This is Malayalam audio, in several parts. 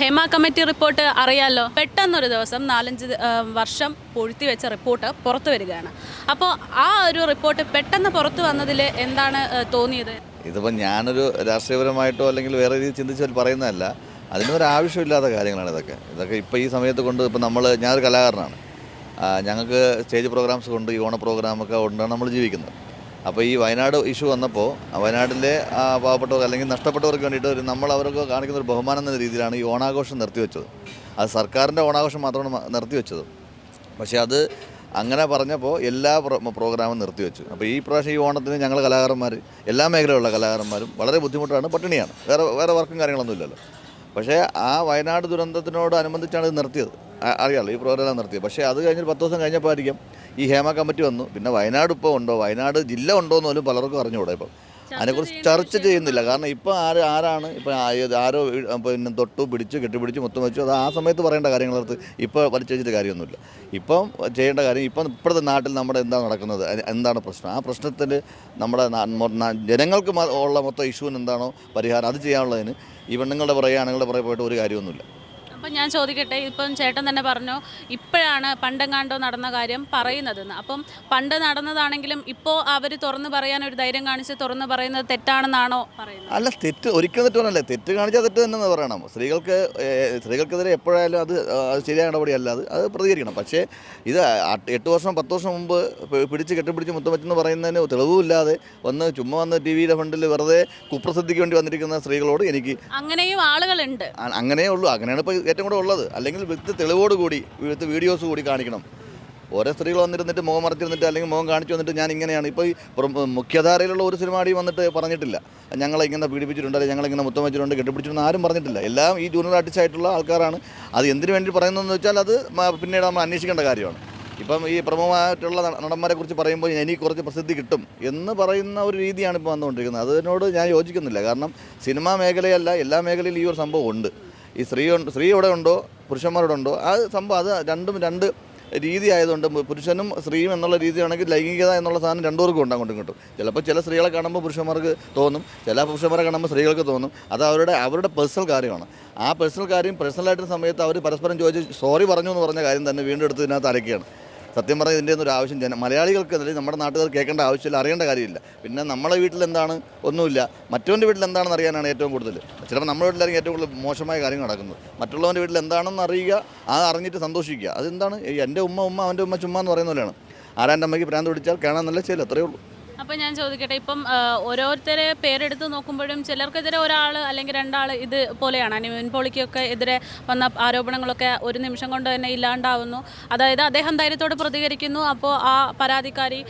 ഹേമ കമ്മിറ്റി റിപ്പോർട്ട് അറിയാലോ? പെട്ടെന്നൊരു ദിവസം നാലഞ്ച് വർഷം പൊഴുത്തി വെച്ച റിപ്പോർട്ട് പുറത്തു വരികയാണ്. അപ്പോൾ ആ ഒരു റിപ്പോർട്ട് പെട്ടെന്ന് പുറത്തു വന്നതിൽ എന്താണ് തോന്നിയത്? ഇതിപ്പോൾ ഞാനൊരു രാഷ്ട്രീയപരമായിട്ടോ അല്ലെങ്കിൽ വേറെ രീതിയിൽ ചിന്തിച്ചാൽ പറയുന്നതല്ല. അതിനൊരു ആവശ്യമില്ലാത്ത കാര്യങ്ങളാണ് ഇതൊക്കെ. ഇതൊക്കെ ഇപ്പോൾ ഈ സമയത്ത് കൊണ്ട് ഇപ്പോൾ നമ്മൾ ഞാനൊരു കലാകാരനാണ്. ഞങ്ങൾക്ക് സ്റ്റേജ് പ്രോഗ്രാംസ് കൊണ്ട് ഈ ഓണ പ്രോഗ്രാമൊക്കെ കൊണ്ടാണ് നമ്മൾ ജീവിക്കുന്നത്. അപ്പോൾ ഈ വയനാട് ഇഷ്യൂ വന്നപ്പോൾ വയനാട്ടിലെ ആ, പാവപ്പെട്ടവർ അല്ലെങ്കിൽ നഷ്ടപ്പെട്ടവർക്ക് വേണ്ടിയിട്ട് ഒരു നമ്മൾ അവർക്ക് കാണിക്കുന്ന ഒരു ബഹുമാനം എന്ന രീതിയിലാണ് ഈ ഓണാഘോഷം നിർത്തിവെച്ചത്. അത് സർക്കാരിന്റെ ഓണാഘോഷം മാത്രമാണ് നിർത്തിവെച്ചത്. പക്ഷേ അത് അങ്ങനെ പറഞ്ഞപ്പോൾ എല്ലാ പ്രോ പ്രോഗ്രാമും നിർത്തിവെച്ചു. അപ്പോൾ ഈ പ്രാവശ്യം ഈ ഓണത്തിന് ഞങ്ങൾ കലാകാരന്മാർ എല്ലാ മേഖലയിലുള്ള കലാകാരന്മാരും വളരെ ബുദ്ധിമുട്ടാണ് പട്ടിണിയാണ്. വേറെ വേറെ വർക്കും കാര്യങ്ങളൊന്നും ഇല്ലല്ലോ. പക്ഷേ ആ വയനാട് ദുരന്തത്തിനോട് അനുബന്ധിച്ചാണ് ഇത് നിർത്തിയത്. അറിയാമല്ലോ ഈ പ്രോഗ്രാം നിർത്തിയത്. പക്ഷേ അത് കഴിഞ്ഞ് പത്ത് ദിവസം കഴിഞ്ഞപ്പോൾ ആയിരിക്കും ഈ ഹേമ കമ്മിറ്റി വന്നു. പിന്നെ വയനാട് ഇപ്പോൾ ഉണ്ടോ? വയനാട് ജില്ല ഉണ്ടോ എന്ന് പോലും പലർക്കും അറിഞ്ഞുകൂടെ ഇപ്പം. അതിനെക്കുറിച്ച് ചർച്ച ചെയ്യുന്നില്ല. കാരണം ഇപ്പോൾ ആര് ആരാണ്? ഇപ്പോൾ ആരോ പിന്നെ തൊട്ടു പിടിച്ച് കെട്ടിപ്പിടിച്ച് മൊത്തം വെച്ചു. അത് ആ സമയത്ത് പറയേണ്ട കാര്യങ്ങളടുത്ത് ഇപ്പോൾ വലിച്ചെച്ചിട്ട് കാര്യമൊന്നുമില്ല. ഇപ്പം ചെയ്യേണ്ട കാര്യം ഇപ്പം ഇപ്പോഴത്തെ നാട്ടിൽ നമ്മുടെ എന്താ നടക്കുന്നത്? എന്താണ് പ്രശ്നം? ആ പ്രശ്നത്തിൽ നമ്മുടെ ജനങ്ങൾക്ക് ഉള്ള മൊത്തം ഇഷ്യൂവിന് എന്താണോ പരിഹാരം അത് ചെയ്യാനുള്ളതിന് ഈ പെണ്ണുങ്ങളുടെ പുറകെ ആണുങ്ങളുടെ പുറകെ പോയിട്ട് ഒരു കാര്യമൊന്നുമില്ല. അപ്പം ഞാൻ ചോദിക്കട്ടെ ഇപ്പം ചേട്ടൻ തന്നെ പറഞ്ഞു ഇപ്പോഴാണ് പണ്ടെങ്ങാണ്ടോ നടന്ന കാര്യം പറയുന്നതെന്ന്. അപ്പം പണ്ട് നടന്നതാണെങ്കിലും ഇപ്പോൾ അവർ തുറന്നു പറയാൻ ഒരു ധൈര്യം കാണിച്ച് തുറന്നു പറയുന്നത് തെറ്റാണെന്നാണോ പറയുന്നത്? അല്ല തെറ്റ് ഒരിക്കലും തെറ്റൊന്നല്ല തെറ്റ് കാണിച്ചാൽ തെറ്റ് തന്നെ പറയണം. സ്ത്രീകൾക്ക് സ്ത്രീകൾക്കെതിരെ എപ്പോഴായാലും അത് ശരിയായ നടപടിയല്ല. അത് അത് പ്രതികരിക്കണം. പക്ഷേ ഇത് എട്ട് വർഷം പത്ത് വർഷം മുമ്പ് പിടിച്ച് കെട്ടിപ്പിടിച്ച് മുത്തം വെച്ചെന്ന് പറയുന്നതിന് തെളിവുമില്ലാതെ വന്ന് ചുമ്മാ വന്ന് ടി വിയുടെ ഫണ്ടിൽ വെറുതെ കുപ്രസിദ്ധിക്ക് വേണ്ടി വന്നിരിക്കുന്ന സ്ത്രീകളോട് എനിക്ക് അങ്ങനെയും ആളുകളുണ്ട്. അങ്ങനെയുള്ളൂ അങ്ങനെയേ ഉള്ളൂ. അങ്ങനെയാണ് ഇപ്പോൾ ഏറ്റവും കൂടെ ഉള്ളത്. അല്ലെങ്കിൽ വ്യക്തി തെളിവോട് കൂടി വിത്ത് വീഡിയോസ് കൂടി കാണിക്കണം. ഓരോ സ്ത്രീകൾ വന്നിരുന്നിട്ട് മുഖം മറച്ചിരുന്നിട്ട് അല്ലെങ്കിൽ മുഖം കാണിച്ചു വന്നിട്ട് ഞാൻ ഇങ്ങനെയാണ്. ഇപ്പോൾ ഈ മുഖ്യധാരയിലുള്ള ഒരു സിനിമാടി വന്നിട്ട് പറഞ്ഞിട്ടില്ല. ഞങ്ങളെ ഇങ്ങനെ പീഡിപ്പിച്ചിട്ടുണ്ട് അല്ലെങ്കിൽ ഞങ്ങളിങ്ങനെ മുത്തം വെച്ചിട്ടുണ്ട് കെട്ടിപ്പിടിച്ചിട്ടുണ്ട് ആരും പറഞ്ഞിട്ടില്ല. എല്ലാം ഈ ജൂനിയർ ആർട്ടിസ്റ്റ് ആയിട്ടുള്ള ആൾക്കാരാണ്. അത് എന്തിനു വേണ്ടി പറയുന്നതെന്ന് വെച്ചാൽ അത് പിന്നീട് നമ്മൾ അന്വേഷിക്കേണ്ട കാര്യമാണ്. ഇപ്പം ഈ പ്രമുഖമായിട്ടുള്ള നടന്മാരെ കുറിച്ച് പറയുമ്പോൾ എനിക്ക് കുറച്ച് പ്രസിദ്ധി കിട്ടും എന്ന് പറയുന്ന ഒരു രീതിയാണ് ഇപ്പോൾ വന്നുകൊണ്ടിരിക്കുന്നത്. അതിനോട് ഞാൻ യോജിക്കുന്നില്ല. കാരണം സിനിമാ മേഖലയല്ല എല്ലാ മേഖലയിലും ഈ ഒരു സംഭവം ഉണ്ട്. ഈ സ്ത്രീ സ്ത്രീ ഇവിടെ ഉണ്ടോ? പുരുഷന്മാരുടെ ഉണ്ടോ? ആ സംഭവം അത് രണ്ടും രണ്ട് രീതി ആയതുകൊണ്ട് പുരുഷനും സ്ത്രീയും എന്നുള്ള രീതിയാണെങ്കിൽ ലൈംഗികത എന്നുള്ള സാധനം രണ്ടുപേർക്കും ഉണ്ട് അങ്ങോട്ടും ചിലപ്പോൾ ചില സ്ത്രീകളെ കാണുമ്പോൾ പുരുഷന്മാർക്ക് തോന്നും ചില പുരുഷന്മാരെ കാണുമ്പോൾ സ്ത്രീകൾക്ക് തോന്നും. അത് അവരുടെ അവരുടെ പേഴ്സണൽ കാര്യമാണ്. ആ പേഴ്സണൽ കാര്യം പേഴ്സണലായിട്ട് സമയത്ത് അവർ പരസ്പരം ചോദിച്ച് സോറി പറഞ്ഞു എന്ന് പറഞ്ഞ കാര്യം തന്നെ വീണ്ടും എടുത്ത് ഇതിനകത്ത് അരക്കുകയാണ് സത്യം പറഞ്ഞാൽ ഇതിന്റെ ഒന്നും ഒരു ആവശ്യം ജന മലയാളികൾക്ക് അല്ലെങ്കിൽ നമ്മുടെ നാട്ടുകാർ കേൾക്കേണ്ട ആവശ്യമില്ല അറിയേണ്ട കാര്യമില്ല. പിന്നെ നമ്മളെ വീട്ടിൽ എന്താണ്? ഒന്നുമില്ല. മറ്റവന്റെ വീട്ടിൽ എന്താണെന്ന് അറിയാനാണ് ഏറ്റവും കൂടുതൽ. ചിലപ്പോൾ നമ്മുടെ വീട്ടിലായിരിക്കും ഏറ്റവും കൂടുതൽ മോശമായ കാര്യങ്ങൾ നടക്കുന്നത്. മറ്റുള്ളവന്റെ വീട്ടിൽ എന്താണെന്ന് അറിയുക ആ അറിഞ്ഞിട്ട് സന്തോഷിക്കുക. അതെന്താണ്? എന്റെ ഉമ്മ ഉമ്മ അവന്റെ ഉമ്മ ചുമ്മാ എന്ന് പറയുന്ന പോലെയാണ്. ആരാന്റെ അമ്മയ്ക്ക് പ്രാന്ത് പിടിച്ചാൽ കാണാൻ നല്ല ചെയ്യില്ല അത്രയേ ഉള്ളൂ. അപ്പം ഞാൻ ചോദിക്കട്ടെ ഇപ്പം ഓരോരുത്തരെ പേരെടുത്ത് നോക്കുമ്പോഴും ചിലർക്കെതിരെ ഒരാൾ അല്ലെങ്കിൽ രണ്ടാൾ ഇത് പോലെയാണ്. അനുവിൻ പോളിക്കൊക്കെ എതിരെ വന്ന ആരോപണങ്ങളൊക്കെ ഒരു നിമിഷം കൊണ്ട് തന്നെ ഇല്ലാണ്ടാവുന്നു. അതായത് അദ്ദേഹം ധൈര്യത്തോട് പ്രതികരിക്കുന്നു. അപ്പോൾ ആ പരാതിക്കാരി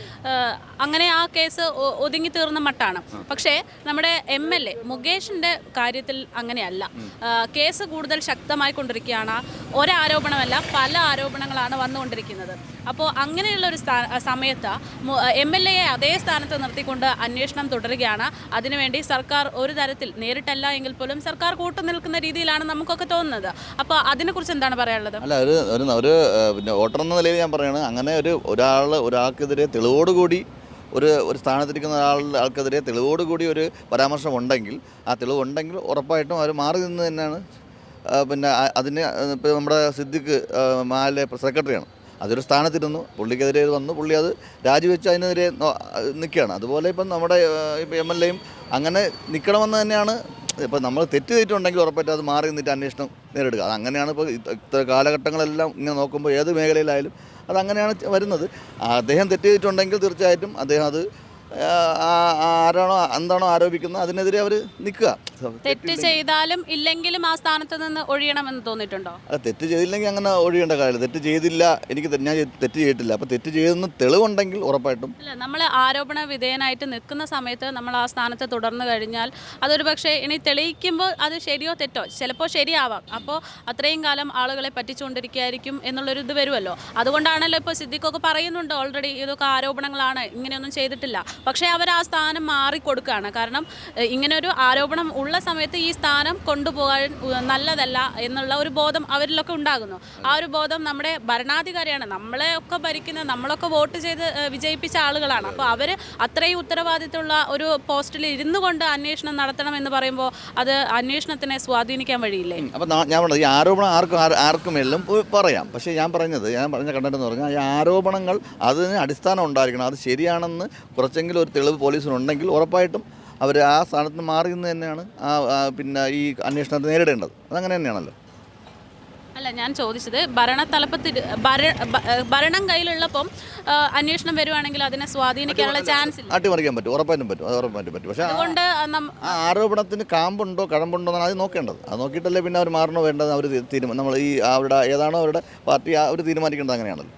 അങ്ങനെ ആ കേസ് ഒതുങ്ങി തീർന്ന മട്ടാണ്. പക്ഷേ നമ്മുടെ എം എൽ എ മുകേഷിന്റെ കാര്യത്തിൽ അങ്ങനെയല്ല. കേസ് കൂടുതൽ ശക്തമായി കൊണ്ടിരിക്കുകയാണ്. ഒരാരോപണമല്ല പല ആരോപണങ്ങളാണ് വന്നുകൊണ്ടിരിക്കുന്നത്. അപ്പോൾ അങ്ങനെയുള്ള ഒരു സമയത്ത് എം എൽ എയെ അതേ സ്ഥാനത്ത് നിർത്തിക്കൊണ്ട് അന്വേഷണം തുടരുകയാണ്. അതിനുവേണ്ടി സർക്കാർ ഒരു തരത്തിൽ നേരിട്ടല്ല എങ്കിൽ പോലും സർക്കാർ കൂട്ടു നിൽക്കുന്ന രീതിയിലാണ് നമുക്കൊക്കെ തോന്നുന്നത്. അപ്പോൾ അതിനെക്കുറിച്ച് എന്താണ് പറയാനുള്ളത്? അല്ല ഒരു ഒരു പിന്നെ വോട്ടർ എന്ന നിലയിൽ ഞാൻ പറയുന്നത് അങ്ങനെ ഒരു ഒരാൾ ഒരാൾക്കെതിരെ തെളിവോടുകൂടി ഒരു ഒരു സ്ഥാനത്തിരിക്കുന്ന ഒരാളുടെ ആൾക്കെതിരെ തെളിവോടുകൂടി ഒരു പരാമർശം ഉണ്ടെങ്കിൽ ആ തെളിവുണ്ടെങ്കിൽ ഉറപ്പായിട്ടും അവർ മാറി നിന്ന് തന്നെയാണ് പിന്നെ അതിന് ഇപ്പോൾ നമ്മുടെ സിദ്ദിഖ് മാലിലെ സെക്രട്ടറിയാണ്. അതൊരു സ്ഥാനത്തിരുന്നു. പുള്ളിക്കെതിരെ വന്നു. പുള്ളി അത് രാജിവെച്ച് അതിനെതിരെ നിൽക്കുകയാണ് അതുപോലെ ഇപ്പം നമ്മുടെ ഇപ്പം എം എൽ എയും അങ്ങനെ നിൽക്കണമെന്ന് തന്നെയാണ്. ഇപ്പം നമ്മൾ തെറ്റ് ചെയ്തിട്ടുണ്ടെങ്കിൽ ഉറപ്പായിട്ട് അത് മാറി നിന്നിട്ട് അന്വേഷണം നേരിടുക. അത് അങ്ങനെയാണ് ഇപ്പോൾ ഇത്ര കാലഘട്ടങ്ങളെല്ലാം ഇങ്ങനെ നോക്കുമ്പോൾ ഏത് മേഖലയിലായാലും അതങ്ങനെയാണ് വരുന്നത്. അദ്ദേഹം തെറ്റ് ചെയ്തിട്ടുണ്ടെങ്കിൽ തീർച്ചയായിട്ടും അദ്ദേഹം അത് ആരാണോ എന്താണോ ആരോപിക്കുന്നത് അതിനെതിരെ അവർ നിൽക്കുക. തെറ്റ് ചെയ്താലും ഇല്ലെങ്കിലും ആ സ്ഥാനത്ത് നിന്ന് ഒഴിയണമെന്ന് തോന്നിയിട്ടുണ്ടോ? അല്ല തെറ്റ് ചെയ്തില്ലെങ്കിൽ അങ്ങനെ ഒഴിയേണ്ട കാര്യമില്ല. തെറ്റ് ചെയ്തില്ല എനിക്ക് ഞാൻ തെറ്റ് ചെയ്തിട്ടില്ല. അപ്പോൾ തെറ്റ് ചെയ്തെന്ന് തെളിവുണ്ടെങ്കിൽ ഉറപ്പായിട്ടും അല്ല നമ്മൾ ആരോപണ വിധേയനായിട്ട് നിൽക്കുന്ന സമയത്ത് നമ്മൾ ആ സ്ഥാനത്ത് തുടർന്നു കഴിഞ്ഞാൽ അതൊരു പക്ഷേ ഇനി തെളിയിക്കുമ്പോൾ അത് ശരിയോ തെറ്റോ? ചിലപ്പോൾ ശരിയാവാം. അപ്പോൾ അത്രയും കാലം ആളുകളെ പറ്റിച്ചുകൊണ്ടിരിക്കുകയായിരിക്കും എന്നുള്ളൊരു ഇത് വരുമല്ലോ. അതുകൊണ്ടാണല്ലോ ഇപ്പോൾ സിദ്ദിഖൊക്കെ പറയുന്നുണ്ട് ഓൾറെഡി ഇതൊക്കെ ആരോപണങ്ങളാണ്. ഇങ്ങനെയൊന്നും ചെയ്തിട്ടില്ല. പക്ഷേ അവർ ആ സ്ഥാനം മാറിക്കൊടുക്കുകയാണ്. കാരണം ഇങ്ങനൊരു ആരോപണം ഉള്ള സമയത്ത് ഈ സ്ഥാനം കൊണ്ടുപോകാൻ നല്ലതല്ല എന്നുള്ള ഒരു ബോധം അവരിലൊക്കെ ഉണ്ടാകുന്നു. ആ ഒരു ബോധം നമ്മുടെ ഭരണാധികാരിയാണ്. നമ്മളെ ഒക്കെ ഭരിക്കുന്ന നമ്മളൊക്കെ വോട്ട് ചെയ്ത് വിജയിപ്പിച്ച ആളുകളാണ്. അപ്പോൾ അവർ അത്രയും ഉത്തരവാദിത്തമുള്ള ഒരു പോസ്റ്റിൽ ഇരുന്നു കൊണ്ട് അന്വേഷണം നടത്തണം എന്ന് പറയുമ്പോൾ അത് അന്വേഷണത്തിനെ സ്വാധീനിക്കാൻ വഴിയില്ലേ? അപ്പം ഞാൻ പറഞ്ഞത് ഈ ആരോപണം ആർക്കും ആർക്കും എല്ലാം പറയാം. പക്ഷേ ഞാൻ പറഞ്ഞത് ഞാൻ പറഞ്ഞ കണ്ടെന്ന് പറഞ്ഞാൽ ഈ ആരോപണങ്ങൾ അതിന് അടിസ്ഥാനം ഉണ്ടായിരിക്കണം. അത് ശരിയാണെന്ന് കുറച്ചെങ്കിലും ഒരു തെളിവ് പോലീസിനുണ്ടെങ്കിൽ ഉറപ്പായിട്ടും അവർ ആ സ്ഥാനത്ത് നിന്ന് മാറി നിന്ന് തന്നെയാണ് ആ പിന്നെ ഈ അന്വേഷണത്തെ നേരിടേണ്ടത്. അതങ്ങനെ തന്നെയാണല്ലോ. അല്ല ഞാൻ ചോദിച്ചത് ഭരണത്തലപ്പത്തിൽ തലപ്പത്തിൽ ഭരണം കയ്യിലുള്ളപ്പം അന്വേഷണം വരുവാണെങ്കിൽ അതിനെ സ്വാധീനിക്കാനുള്ള ചാൻസ് ഇല്ല. അട്ടിമറിക്കാൻ പറ്റും ഉറപ്പായിട്ടും പറ്റും അത് ഉറപ്പായിട്ടും പറ്റും. പക്ഷേ അതുകൊണ്ട് ആ ആരോപണത്തിന് കാമ്പുണ്ടോ കഴമ്പുണ്ടോ എന്നാണ് അത് നോക്കേണ്ടത്. അത് നോക്കിയിട്ടല്ലേ പിന്നെ അവർ മാറണോ വേണ്ടത് അവർ തീരുമാനം നമ്മൾ ഈ അവരുടെ ഏതാണോ അവരുടെ പാർട്ടി അവർ തീരുമാനിക്കേണ്ടത് അങ്ങനെയാണല്ലോ.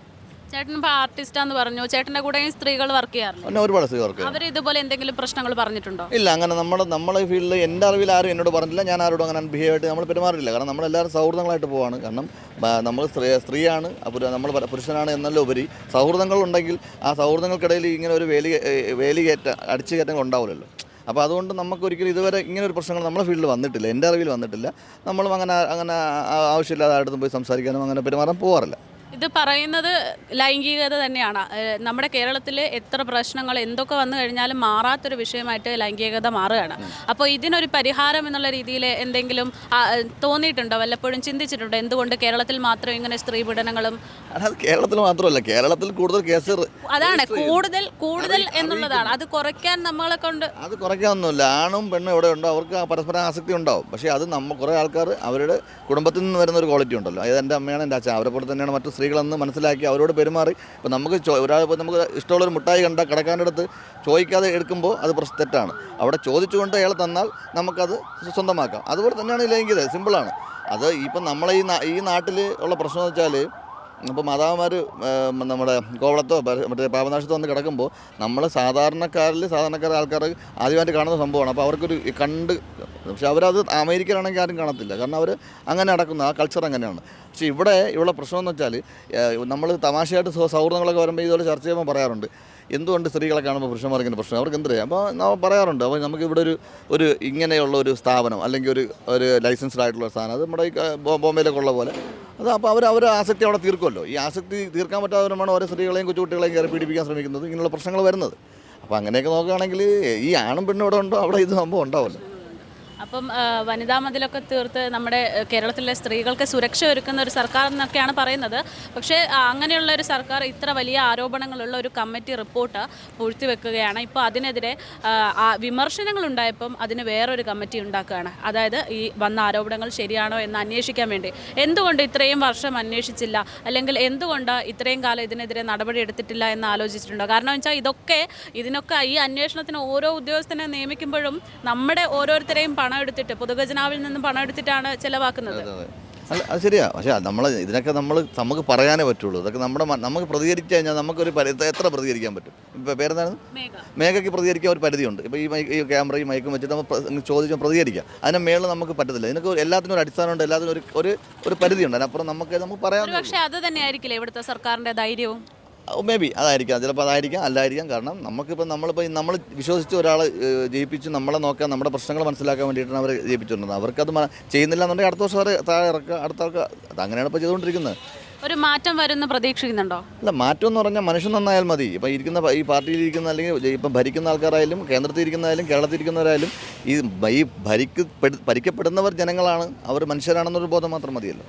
ചേട്ടൻ ഇപ്പോൾ ആർട്ടിസ്റ്റാന്ന് പറഞ്ഞു. ചേട്ടന്റെ കൂടെ സ്ത്രീകൾ വർക്ക് ചെയ്യാറില്ല? പിന്നെ ഒരുപാട് സ്ത്രീകൾക്ക് അവർ ഇതുപോലെ എന്തെങ്കിലും പ്രശ്നങ്ങൾ പറഞ്ഞിട്ടുണ്ടോ? ഇല്ല അങ്ങനെ നമ്മൾ നമ്മളെ ഫീൽഡിൽ എന്റെ അറിവിൽ ആരും എന്നോട് പറഞ്ഞില്ല ഞാൻ ആരോടും അങ്ങനെ ബിഹേവ് ആയിട്ട് നമ്മൾ പെരുമാറില്ല കാരണം നമ്മളെല്ലാവരും സൗഹൃദങ്ങളായിട്ട് പോവാണ്. കാരണം ബ- നമ്മൾ സ്ത്രീ സ്ത്രീയാണ് അപ്പോൾ നമ്മൾ പര- പുരുഷനാണ് എന്നല്ല ഉപരി സൗഹൃദങ്ങൾ ഉണ്ടെങ്കിൽ ആ സൗഹൃദങ്ങൾക്കിടയിൽ ഇങ്ങനെ ഒരു വേലി ഏ, വേലി കയറ്റ അടിച്ചു കയറ്റങ്ങൾ ഉണ്ടാവില്ലല്ലോ അപ്പോൾ അതുകൊണ്ട് നമുക്ക് ഒരിക്കലും ഇതുവരെ ഇങ്ങനെ ഒരു പ്രശ്നങ്ങൾ നമ്മുടെ ഫീൽഡിൽ വന്നിട്ടില്ല. എന്റെ അറിവിൽ വന്നിട്ടില്ല. നമ്മളും അങ്ങനെ അങ്ങനെ ആ- ആവശ്യമില്ലാതെ അടുത്തും പോയി സംസാരിക്കാനും അങ്ങനെ പെരുമാറാൻ പോകാറില്ല ഇത് പറയുന്നത് ലൈംഗികത തന്നെയാണ്. നമ്മുടെ കേരളത്തിൽ എത്ര പ്രശ്നങ്ങൾ എന്തൊക്കെ വന്നു കഴിഞ്ഞാലും മാറാത്തൊരു വിഷയമായിട്ട് ലൈംഗികത മാറുകയാണ്. അപ്പോൾ ഇതിനൊരു പരിഹാരം എന്നുള്ള രീതിയിൽ എന്തെങ്കിലും ആ, തോന്നിയിട്ടുണ്ടോ? വല്ലപ്പോഴും ചിന്തിച്ചിട്ടുണ്ടോ? എന്തുകൊണ്ട് കേരളത്തിൽ മാത്രം ഇങ്ങനെ സ്ത്രീ പീഡനങ്ങളും അത് കേരളത്തിൽ മാത്രമല്ല. കേരളത്തിൽ കൂടുതൽ കേസ് റി- അതാണ്. കൂടുതൽ കൂടുതൽ എന്നുള്ളതാണ്. അത് കുറയ്ക്കാൻ നമ്മളെ കൊണ്ട് അത് കുറയ്ക്കാനൊന്നുമില്ല. ആണും പെണ്ണും എവിടെ ഉണ്ടോ അവർക്ക് ആ പരസ്പരം ആസക്തി ഉണ്ടാവും. പക്ഷേ അത് നമ്മൾ കുറേ ആൾക്കാർ അവരുടെ കുടുംബത്തിൽ നിന്ന് വരുന്ന ഒരു ക്വാളിറ്റി ഉണ്ടല്ലോ. അതായത് എന്റെ അമ്മയാണ് എന്റെ അച്ഛൻ. അവരെ പോലെ തന്നെയാണ് മറ്റു സ്ത്രീകളെന്ന് മനസ്സിലാക്കി അവരോട് പെരുമാറി. ഇപ്പോൾ നമുക്ക് ഒരാൾ ഇപ്പോൾ നമുക്ക് ഇഷ്ടമുള്ളൊരു മുട്ടായി കണ്ട കടക്കാരുടെ അടുത്ത് ചോദിക്കാതെ എടുക്കുമ്പോൾ അത് പ്രശ്നം തെറ്റാണ്. അവിടെ ചോദിച്ചുകൊണ്ട് അയാൾ തന്നാൽ നമുക്കത് സ്വന്തമാക്കാം. അതുപോലെ തന്നെയാണ് ലൈംഗികത. സിമ്പിളാണ്. അത് ഇപ്പം നമ്മളെ ഈ ഈ നാട്ടിൽ ഉള്ള പ്രശ്നം എന്ന് വെച്ചാൽ ഇപ്പോൾ മാതാവന്മാർ നമ്മുടെ കോവളത്തോ മറ്റേ പാപനാശത്തോ വന്ന് കിടക്കുമ്പോൾ നമ്മൾ സാധാരണക്കാരിൽ സാധാരണക്കാർ ആൾക്കാർ ആദ്യമായിട്ട് കാണുന്ന സംഭവമാണ്. അപ്പോൾ അവർക്കൊരു കണ്ട് പക്ഷെ അവരത് അമേരിക്കയിലാണെങ്കിൽ ആരും കാണത്തില്ല. കാരണം അവർ അങ്ങനെ നടക്കുന്നു. ആ കൾച്ചർ അങ്ങനെയാണ്. പക്ഷെ ഇവിടെ ഇവിടെ പ്രശ്നം എന്ന് വെച്ചാൽ നമ്മൾ തമാശയായിട്ട് സൗഹൃദങ്ങളൊക്കെ വരുമ്പോൾ ഇതുപോലെ ചർച്ച ചെയ്യുമ്പോൾ പറയാറുണ്ട്. എന്തുകൊണ്ട് സ്ത്രീകളെ കാണുമ്പോൾ പുരുഷന്മാർക്ക് ഇങ്ങനെ പ്രശ്നം? അവർക്ക് എന്തറിയാം അപ്പോൾ നമ്മൾ പറയാറുണ്ട് അപ്പോൾ നമുക്ക് ഇവിടെ ഒരു ഒരു ഇങ്ങനെയുള്ള ഒരു സ്ഥാപനം അല്ലെങ്കിൽ ഒരു ഒരു ലൈസൻസ്ഡ് ആയിട്ടുള്ള സ്ഥാനം അത് നമ്മുടെ ഈ ബോംബെയിലൊക്കെ ഉള്ള പോലെ. അത് അപ്പോൾ അവർ അവർ ആസക്തി അവിടെ തീർക്കുമല്ലോ. ഈ ആസക്തി തീർക്കാൻ പറ്റാത്തവരുമാണ് ഓരോ സ്ത്രീകളെയും കൊച്ചുകുട്ടികളെയും കയറി പീഡിപ്പിക്കാൻ ശ്രമിക്കുന്നത് ഇങ്ങനെയുള്ള പ്രശ്നങ്ങൾ വരുന്നത്. അപ്പോൾ അങ്ങനെയൊക്കെ നോക്കുകയാണെങ്കിൽ ഈ ആണും പെണ്ണും ഇവിടെ ഉണ്ടോ? അവിടെ ഇത് സംഭവം ഉണ്ടാവുമല്ലോ. അപ്പം വനിതാ മതിലൊക്കെ തീർത്ത് നമ്മുടെ കേരളത്തിലെ സ്ത്രീകൾക്ക് സുരക്ഷ ഒരുക്കുന്ന ഒരു സർക്കാർ എന്നൊക്കെയാണ് പറയുന്നത്. പക്ഷേ അങ്ങനെയുള്ള ഒരു സർക്കാർ ഇത്ര വലിയ ആരോപണങ്ങളുള്ള ഒരു കമ്മിറ്റി റിപ്പോർട്ട് പൂഴ്ത്തിവെക്കുകയാണ് ഇപ്പോൾ അതിനെതിരെ വിമർശനങ്ങൾ ഉണ്ടായപ്പം അതിന് വേറൊരു കമ്മിറ്റി ഉണ്ടാക്കുകയാണ്. അതായത് ഈ വന്ന ആരോപണങ്ങൾ ശരിയാണോ എന്ന് അന്വേഷിക്കാൻ വേണ്ടി. എന്തുകൊണ്ട് ഇത്രയും വർഷം അന്വേഷിച്ചില്ല? അല്ലെങ്കിൽ എന്തുകൊണ്ട് ഇത്രയും കാലം ഇതിനെതിരെ നടപടി എടുത്തിട്ടില്ല എന്ന് ആലോചിച്ചിട്ടുണ്ടോ? കാരണം വെച്ചാൽ ഇതൊക്കെ ഇതിനൊക്കെ ഈ അന്വേഷണത്തിന് ഓരോ ഉദ്യോഗസ്ഥനെ നിയമിക്കുമ്പോഴും നമ്മുടെ ഓരോരുത്തരെയും പണം എടുത്തിട്ട് പൊതുഖജനാവിൽ നിന്നും പണം എടുത്തിട്ടാണ് ചെലവാക്കുന്നത്. അതെ അല്ല അത് ശരിയാ. പക്ഷേ നമ്മൾ ഇതിനൊക്കെ നമ്മൾ നമുക്ക് പറയാനേ പറ്റുള്ളൂ. ഇതൊക്കെ നമ്മുടെ നമുക്ക് പ്രതികരിച്ചു കഴിഞ്ഞാൽ നമുക്കൊരു എത്ര പ്രതികരിക്കാൻ പറ്റും? ഇപ്പോൾ പേരെന്താണ്? മേഘ. മേഘയ്ക്ക് പ്രതികരിക്കാൻ ഒരു പരിധിയുണ്ട്. ഇപ്പോൾ ഈ മൈക്ക് ഈ ക്യാമറയും മൈക്കും വെച്ചിട്ട് നമ്മൾ ചോദിച്ചാൽ പ്രതികരിക്കാം. അതിന് മേളിൽ നമുക്ക് പറ്റത്തില്ല. ഇതിനൊക്കെ ഒരു- എല്ലാത്തിനും ഒരു അടിസ്ഥാനമുണ്ട്. എല്ലാത്തിനും ഒരു ഒരു പരിധിയുണ്ട്. അതിനപ്പുറം നമുക്ക് നമുക്ക് പറയാൻ ഒരു പക്ഷേ അത് തന്നെയായിരിക്കില്ലേ ഇവിടുത്തെ സർക്കാരിന്റെ ധൈര്യവും? മേ ബി അതായിരിക്കാം. ചിലപ്പോൾ അതായിരിക്കാം അല്ലായിരിക്കാം. കാരണം നമുക്കിപ്പോൾ നമ്മളിപ്പോൾ നമ്മൾ വിശ്വസിച്ച് ഒരാൾ ജയിപ്പിച്ച് നമ്മളെ നോക്കാൻ നമ്മുടെ പ്രശ്നങ്ങൾ മനസ്സിലാക്കാൻ വേണ്ടിയിട്ടാണ് അവർ ജയിപ്പിച്ചുകൊണ്ടിരുന്നത്. അവർക്കത് ചെയ്യുന്നില്ല എന്നുണ്ടെങ്കിൽ അടുത്ത വർഷം അവർ താഴെ ഇറക്കുക അടുത്ത ആൾക്ക് അത് അങ്ങനെയാണ് ഇപ്പോൾ ചെയ്തുകൊണ്ടിരിക്കുന്നത്. ഒരു മാറ്റം വരുന്ന പ്രതീക്ഷിക്കുന്നുണ്ടോ? അല്ല മാറ്റം എന്ന് പറഞ്ഞാൽ മനുഷ്യൻ നന്നായാൽ മതി. ഇപ്പം ഇരിക്കുന്ന ഈ പാർട്ടിയിൽ ഇരിക്കുന്ന അല്ലെങ്കിൽ ഇപ്പം ഭരിക്കുന്ന ആൾക്കാരായാലും കേന്ദ്രത്തിൽ ഇരിക്കുന്നതായാലും കേരളത്തിൽ ഇരിക്കുന്നവരായാലും ഈ ഭരിക്കപ്പെടുന്നവർ ജനങ്ങളാണ്. അവർ മനുഷ്യരാണെന്നൊരു ബോധം മാത്രം മതിയല്ലോ.